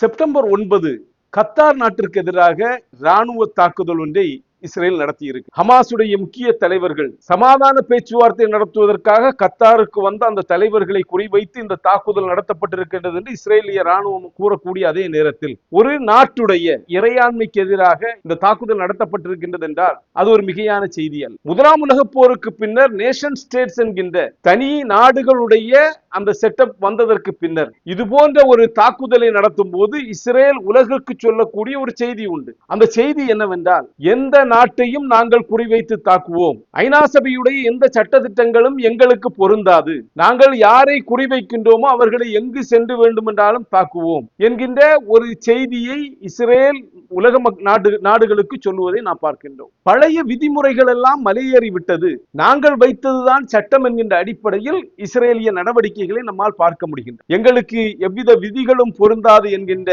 September ஒன்பது Qatar நாட்டிற்கு எதிராக இராணுவ தாக்குதல் ஒன்றை இஸ்ரேல் நடத்தியிருக்கு. ஹமாசுடைய முக்கிய தலைவர்கள் சமாதான பேச்சுவார்த்தை நடத்துவதற்காக கத்தாருக்கு வந்த அந்த தலைவர்களை குறிவைத்து இந்த தாக்குதல் நடத்தப்பட்டிருக்கின்றது என்று இஸ்ரேலிய ராணுவம் கூறக்கூடிய அதே நேரத்தில் ஒரு நாட்டுடைய இறையாண்மைக்கு எதிராக இந்த தாக்குதல் நடத்தப்பட்டிருக்கின்றது என்றால் அது ஒரு மிகையான செய்தி அல்ல முதலாம் உலக போருக்கு பின்னர் நேஷன் ஸ்டேட்ஸ் என்கின்ற தனி நாடுகளுடைய அந்த செட்டப் வந்ததற்கு பின்னர் இது போன்ற ஒரு தாக்குதலை நடத்தும் போது இஸ்ரேல் உலகுக்கு சொல்லக்கூடிய ஒரு செய்தி உண்டு. அந்த செய்தி என்னவென்றால் எந்த நாட்டையும் நாங்கள் குறிவைத்து தாக்குவோம். ஐநா சபையுடைய எந்த சட்டத்திட்டங்களும் எங்களுக்கு பொருந்தாது. நாங்கள் யாரை குறிவைக்கின்றோமோ அவர்களை எங்கு சென்று வேண்டுமென்றாலும் தாக்குவோம் என்கின்ற ஒரு செய்தியை இஸ்ரேல் உலக நாடு நாடுகளுக்கு சொல்லுவதை நாம் பார்க்கின்றோம். பழைய விதிமுறைகள் எல்லாம் மலையேறி விட்டது நாங்கள் வைத்ததுதான் சட்டம் என்கின்ற அடிப்படையில் இஸ்ரேலிய நடவடிக்கைகளை நம்மால் பார்க்க முடிகின்றது. எங்களுக்கு எவ்வித விதிகளும் பொருந்தாது என்கின்ற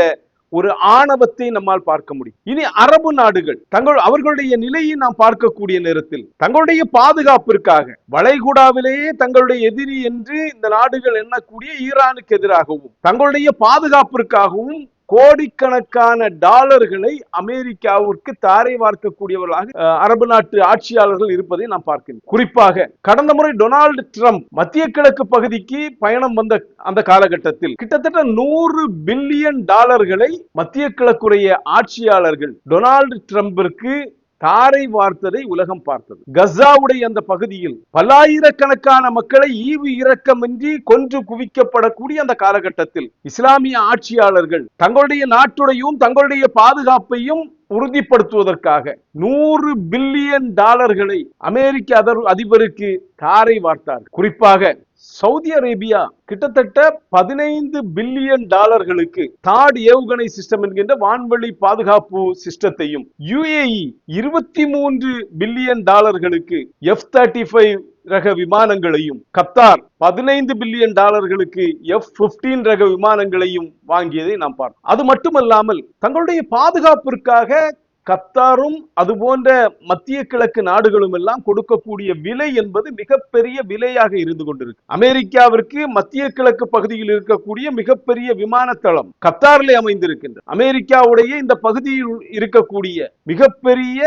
ஒரு ஆணவத்தை நம்மால் பார்க்க முடியும். இனி அரபு நாடுகள் தங்கள் அவர்களுடைய நிலையை நாம் பார்க்கக்கூடிய நேரத்தில் தங்களுடைய பாதுகாப்பிற்காக வளைகுடாவிலேயே தங்களுடைய எதிரி என்று இந்த நாடுகள் எண்ணக்கூடிய ஈரானுக்கு எதிராகவும் தங்களுடைய பாதுகாப்பிற்காகவும் கோடிக்கணக்கான டாலர்களை அமெரிக்காவிற்கு தாரை வார்க்கக்கூடியவர்களாக அரபு நாட்டு ஆட்சியாளர்கள் இருப்பதை நாம் பார்க்கின்றோம். குறிப்பாக கடந்த முறை டொனால்டு ட்ரம்ப் மத்திய கிழக்கு பகுதிக்கு பயணம் வந்த அந்த காலகட்டத்தில் கிட்டத்தட்ட நூறு பில்லியன் டாலர்களை மத்திய கிழக்குடைய ஆட்சியாளர்கள் டொனால்டு ட்ரம்பிற்கு தாரை வார்த்ததை உலகம் பார்த்தது. கசாவுடைய அந்த பகுதியில் பல்லாயிரக்கணக்கான மக்களை ஈவு இரக்கமின்றி கொன்று குவிக்கப்படக்கூடிய அந்த காலகட்டத்தில் இஸ்லாமிய ஆட்சியாளர்கள் தங்களுடைய நாட்டுடையும் தங்களுடைய பாதுகாப்பையும் உறுதிப்படுத்துவதற்காக நூறு பில்லியன் டாலர்களை அமெரிக்க அதிபருக்கு தாரை வார்த்தார் குறிப்பாக சவுதி அரேபியா கிட்டத்தட்ட பதினைந்து பில்லியன் டாலர்களுக்கு தாட் ஏவுகணை சிஸ்டம் என்கின்ற வான்வெளி பாதுகாப்பு சிஸ்டத்தையும் யுஏஇ இருபத்தி மூன்று பில்லியன் டாலர்களுக்கு எஃப் தேர்ட்டி ஃபைவ் ரக விமானங்களையும் கத்தார் பதினைந்து பில்லியன் டாலர்களுக்கு எஃப் 15 ரக விமானங்களையும் வாங்கியதை நாம் பார்த்தோம். அது மட்டுமல்லாமல் தங்களுடைய பாதுகாப்பிற்காக கத்தாரும் அதுபோன்ற மத்திய கிழக்கு நாடுகளும் எல்லாம் கொடுக்கக்கூடிய விலை என்பது மிகப்பெரிய விலையாக இருந்து கொண்டிருக்கு. அமெரிக்காவிற்கு மத்திய கிழக்கு பகுதியில் இருக்கக்கூடிய மிகப்பெரிய விமானத்தளம் கத்தாரிலே அமைந்திருக்கின்றது. அமெரிக்காவுடைய இந்த பகுதியில் இருக்கக்கூடிய மிகப்பெரிய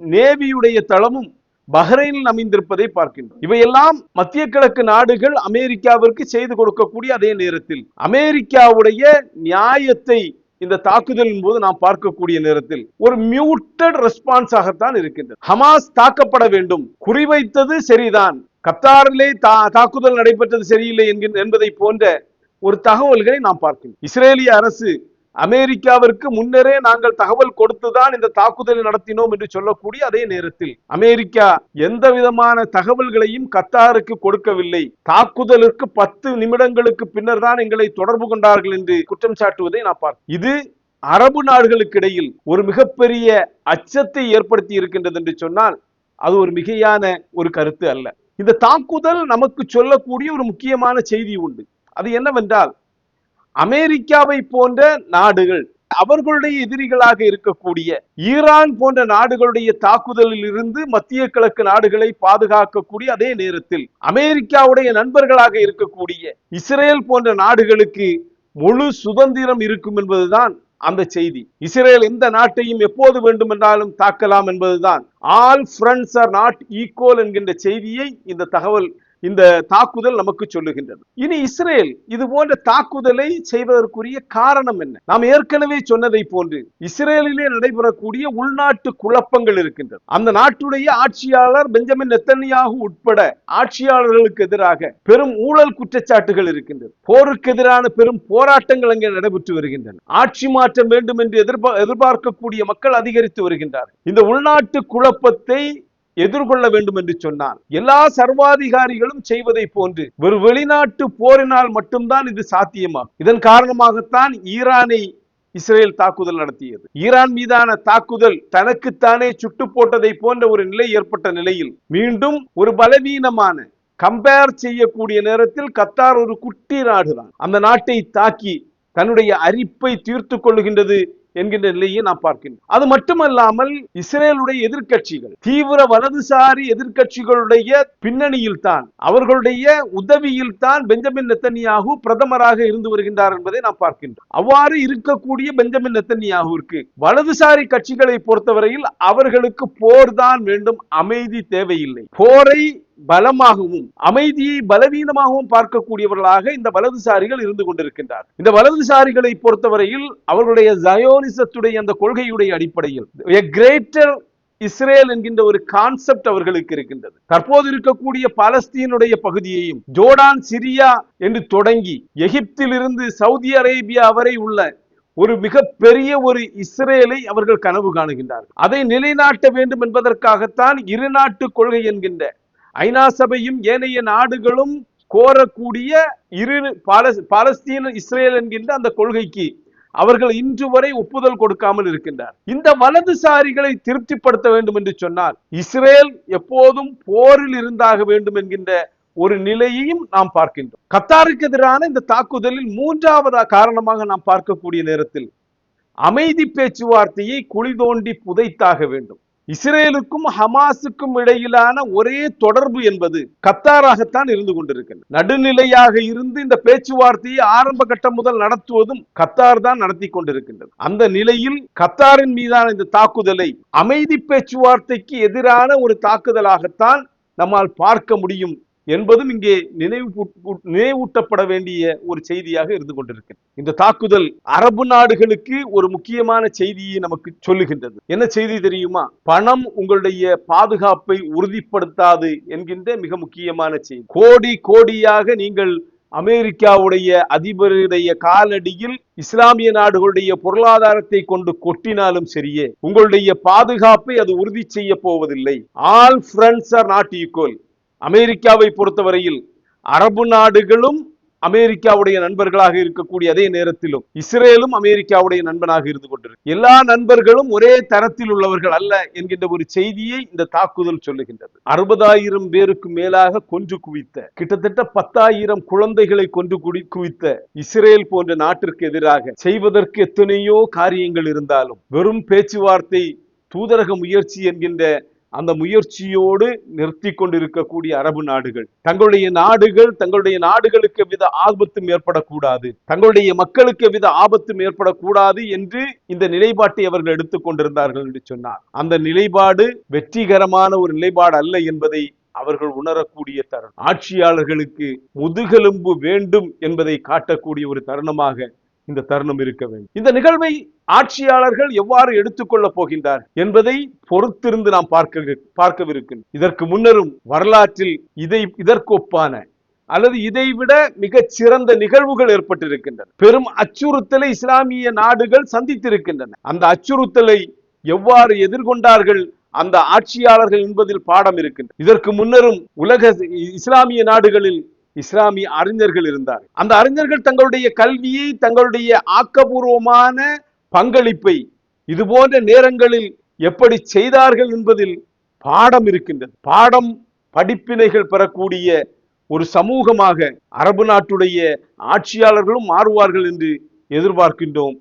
நேவியுடைய தளமும் பஹ்ரைனில் அமைந்திருப்பதை பார்க்கின்றோம். இவையெல்லாம் மத்திய கிழக்கு நாடுகள் அமெரிக்காவிற்கு செய்து கொடுக்கக்கூடிய அதே நேரத்தில் அமெரிக்காவுடைய நியாயத்தை இந்த தாக்குதலின் போது நாம் பார்க்கக்கூடிய நேரத்தில் ஒரு மியூட்டட் ரெஸ்பான்ஸ் ஆகத்தான் இருக்கின்றது. ஹமாஸ் தாக்கப்பட வேண்டும். குறிவைத்தது சரிதான். கத்தாரிலே தா தாக்குதல் நடைபெற்றது சரியில்லை என்கின்ற என்பதை போன்ற ஒரு தகவல்களை நாம் பார்க்கிறோம் இஸ்ரேலிய அரசு அமெரிக்காவிற்கு முன்னரே நாங்கள் தகவல் கொடுத்துதான் இந்த தாக்குதலை நடத்தினோம் என்று சொல்லக்கூடிய அதே நேரத்தில் அமெரிக்கா எந்த விதமான தகவல்களையும் கத்தாருக்கு கொடுக்கவில்லை. தாக்குதலுக்கு பத்து நிமிடங்களுக்கு பின்னர் தான் எங்களை தொடர்பு கொண்டார்கள் என்று குற்றம் சாட்டுவதை நான் பார்த்தேன் இது அரபு நாடுகளுக்கு இடையில் ஒரு மிகப்பெரிய அச்சத்தை ஏற்படுத்தி இருக்கின்றது என்று சொன்னால் அது ஒரு மிகையான ஒரு கருத்து அல்ல. இந்த தாக்குதல் நமக்கு சொல்லக்கூடிய ஒரு முக்கியமான செய்தி உண்டு. அது என்னவென்றால் அமெரிக்காவை போன்ற நாடுகள் அவர்களுடைய எதிரிகளாக இருக்கக்கூடிய ஈரான் போன்ற நாடுகளுடைய தாக்குதலில் இருந்து மத்திய கிழக்கு நாடுகளை பாதுகாக்கக்கூடிய அதே நேரத்தில் அமெரிக்காவுடைய நண்பர்களாக இருக்கக்கூடிய இஸ்ரேல் போன்ற நாடுகளுக்கு முழு சுதந்திரம் இருக்கும் என்பதுதான் அந்த செய்தி. இஸ்ரேல் எந்த நாட்டையும் எப்போது வேண்டுமென்றாலும் தாக்கலாம் என்பதுதான். All friends are not equal என்கின்ற செய்தியை இந்த தகவல் இந்த தாக்குதல் நமக்கு சொல்லுகின்றது. இனி இஸ்ரேல் இது போன்ற தாக்குதலை செய்வதற்குரிய காரணம் என்ன? நாம் ஏற்கனவே சொன்னதை போன்று இஸ்ரேலிலே நடைபெறக்கூடிய உள்நாட்டு குழப்பங்கள் இருக்கின்றது. அந்த நாட்டுடைய ஆட்சியாளர் பெஞ்சமின் நெத்தன்யாகு உட்பட ஆட்சியாளர்களுக்கு எதிராக பெரும் ஊழல் குற்றச்சாட்டுகள் இருக்கின்றது. போருக்கு எதிரான பெரும் போராட்டங்கள் அங்கே நடைபெற்று வருகின்றன. ஆட்சி மாற்றம் வேண்டும் என்று எதிர்பார்க்கக்கூடிய மக்கள் அதிகரித்து வருகின்றார்கள். இந்த உள்நாட்டு குழப்பத்தை எதிர்கொள்ள வேண்டும் என்று சொன்னான். எல்லா சர்வாதிகாரிகளும் செய்வதை போன்று ஒரு வெளிநாட்டு போரினால் மட்டும்தான் இது சாத்தியமாகும் இதன் காரணமாகத்தான் ஈரானை இஸ்ரேல் தாக்குதல் நடத்தியது. ஈரான் மீதான தாக்குதல் தனக்குத்தானே சுட்டு போட்டதை போன்ற ஒரு நிலை ஏற்பட்ட நிலையில் மீண்டும் ஒரு பலவீனமான கம்பேர் செய்யக்கூடிய நேரத்தில் கத்தார் ஒரு குட்டி நாடுதான். அந்த நாட்டை தாக்கி தன்னுடைய அரிப்பை தீர்த்து கொள்ளுகின்றது என்கின்ற நிலையை நாம் பார்க்கின்றோம். அது மட்டுமல்லாமல் இஸ்ரேலுடைய எதிர்கட்சிகள் தீவிர வலதுசாரி எதிர்கட்சிகளுடைய பின்னணியில் தான் அவர்களுடைய உதவியில் தான் பெஞ்சமின் நெத்தன்யாகு பிரதமராக இருந்து வருகின்றார் என்பதை நாம் பார்க்கின்றோம். அவ்வாறு இருக்கக்கூடிய பெஞ்சமின் நெத்தன்யாகுவிற்கு வலதுசாரி கட்சிகளை பொறுத்தவரையில் அவர்களுக்கு போர் தான் வேண்டும் அமைதி தேவையில்லை. போரை பலமாகவும் அமைதியை பலவீனமாகவும் பார்க்கக்கூடியவர்களாக இந்த வலதுசாரிகள் இருந்து கொண்டிருக்கின்றார். இந்த வலதுசாரிகளை பொறுத்தவரையில் அவர்களுடைய ஜயோனிசத்துடைய அந்த கொள்கையுடைய அடிப்படையில் கிரேட்டர் இஸ்ரேல் என்கின்ற ஒரு கான்செப்ட் அவர்களுக்கு இருக்கின்றது. தற்போது இருக்கக்கூடிய பாலஸ்தீனுடைய பகுதியையும் ஜோர்டான் சிரியா என்று தொடங்கி எகிப்திலிருந்து சவுதி அரேபியா வரை உள்ள ஒரு மிக பெரிய ஒரு இஸ்ரேலை அவர்கள் கனவு காணுகின்றார்கள். அதை நிலைநாட்ட வேண்டும் என்பதற்காகத்தான் இரு நாட்டு கொள்கை என்கின்ற ஐநா சபையும் ஏனைய நாடுகளும் கோரக்கூடிய இரு பாலஸ் பாலஸ்தீன இஸ்ரேல் என்கின்ற அந்த கொள்கைக்கு அவர்கள் இன்று வரை ஒப்புதல் கொடுக்காமல் இருக்கின்றார். இந்த வலதுசாரிகளை திருப்திப்படுத்த வேண்டும் என்று சொன்னால் இஸ்ரேல் எப்போதும் போரில் இருந்தாக வேண்டும் என்கின்ற ஒரு நிலையையும் நாம் பார்க்கின்றோம். கத்தாருக்கு எதிரான இந்த தாக்குதலில் மூன்றாவது காரணமாக நாம் பார்க்கக்கூடிய நேரத்தில் அமைதி பேச்சுவார்த்தையை குழி தோண்டி புதைத்தாக வேண்டும். இஸ்ரேலுக்கும் ஹமாஸுக்கும் இடையிலான ஒரே தொடர்பு என்பது கத்தாராகத்தான் இருந்து கொண்டிருக்கிறது நடுநிலையாக இருந்து இந்த பேச்சுவார்த்தையை ஆரம்ப கட்டம் முதல் நடத்துவதும் கத்தார் தான் நடத்தி கொண்டிருக்கின்றது. அந்த நிலையில் கத்தாரின் மீதான இந்த தாக்குதலை அமைதி பேச்சுவார்த்தைக்கு எதிரான ஒரு தாக்குதலாகத்தான் நம்மால் பார்க்க முடியும். என்பதும் இங்கே நினைவு நினைவூட்டப்பட வேண்டிய ஒரு செய்தியாக இருந்து கொண்டிருக்கிறது. இந்த தாக்குதல் அரபு நாடுகளுக்கு ஒரு முக்கியமான செய்தியை நமக்கு சொல்லுகின்றது. என்ன செய்தி தெரியுமா? பணம் உங்களுடைய பாதுகாப்பை உறுதிப்படுத்தாது என்கின்ற மிக முக்கியமான செய்தி. கோடி கோடியாக நீங்கள் அமெரிக்காவுடைய அதிபருடைய காலடியில் இஸ்லாமிய நாடுகளுடைய பொருளாதாரத்தை கொண்டு கொட்டினாலும் சரியே உங்களுடைய பாதுகாப்பை அது உறுதி செய்ய போவதில்லை. All friends are not equal அமெரிக்காவை பொறுத்தவரையில் அரபு நாடுகளும் அமெரிக்காவுடைய நண்பர்களாக இருக்கக்கூடிய அதே நேரத்திலும் இஸ்ரேலும் அமெரிக்காவுடைய நண்பனாக இருந்து கொண்டிருக்கு. எல்லா நண்பர்களும் ஒரே தரத்தில் உள்ளவர்கள் அல்ல என்கின்ற ஒரு செய்தியை இந்த தாக்குதல் சொல்லுகின்றது. அறுபதாயிரம் பேருக்கு மேலாக கொன்று குவித்த கிட்டத்தட்ட பத்தாயிரம் குழந்தைகளை கொன்று குடி குவித்த இஸ்ரேல் போன்ற நாட்டிற்கு எதிராக செய்வதற்கு எத்தனையோ காரியங்கள் இருந்தாலும் வெறும் பேச்சுவார்த்தை தூதரக முயற்சி என்கின்ற அந்த முயற்சியோடு நிறுத்தி கொண்டிருக்கக்கூடிய அரபு நாடுகள். தங்களுடைய நாடுகள் தங்களுடைய நாடுகளுக்கு வித ஆபத்தும் ஏற்படக்கூடாது. தங்களுடைய மக்களுக்கு வித ஆபத்தும் ஏற்படக்கூடாது என்று இந்த நிலைப்பாட்டை அவர்கள் எடுத்துக்கொண்டிருந்தார்கள் என்று சொன்னார். அந்த நிலைப்பாடு வெற்றிகரமான ஒரு நிலைப்பாடு அல்ல என்பதை அவர்கள் உணரக்கூடிய தருணம். ஆட்சியாளர்களுக்கு முதுகெலும்பு வேண்டும் என்பதை காட்டக்கூடிய ஒரு தருணமாக இந்த தருணம் இருக்க வேண்டும். இந்த நிகழ்வை ஆட்சியாளர்கள் எவ்வாறு எடுத்துக்கொள்ள போகின்றார் என்பதை பொறுத்திருந்து நாம் பார்க்க பார்க்கவிருக்கின்றோம். இதற்கு முன்னரும் வரலாற்றில் இதை இதற்கொப்பான அல்லது இதைவிட மிகச் சிறந்த நிகழ்வுகள் ஏற்பட்டிருக்கின்றன. பெரும் அச்சுறுத்தலை இஸ்லாமிய நாடுகள் சந்தித்திருக்கின்றன. அந்த அச்சுறுத்தலை எவ்வாறு எதிர்கொண்டார்கள் அந்த ஆட்சியாளர்கள் என்பதில் பாடம் இருக்கின்றன இதற்கு முன்னரும் உலக இஸ்லாமிய நாடுகளில் இஸ்லாமிய அறிஞர்கள் இருந்தார் அந்த அறிஞர்கள் தங்களுடைய கல்வியை தங்களுடைய ஆக்கபூர்வமான பங்களிப்பை இது போன்ற நேரங்களில் எப்படி செய்தார்கள் என்பதில் பாடம் இருக்கின்றது. பாடம் படிப்பினைகள் பெறக்கூடிய ஒரு சமூகமாக அரபு நாட்டுடைய ஆட்சியாளர்களும் மாறுவார்கள் என்று எதிர்பார்க்கின்றோம்.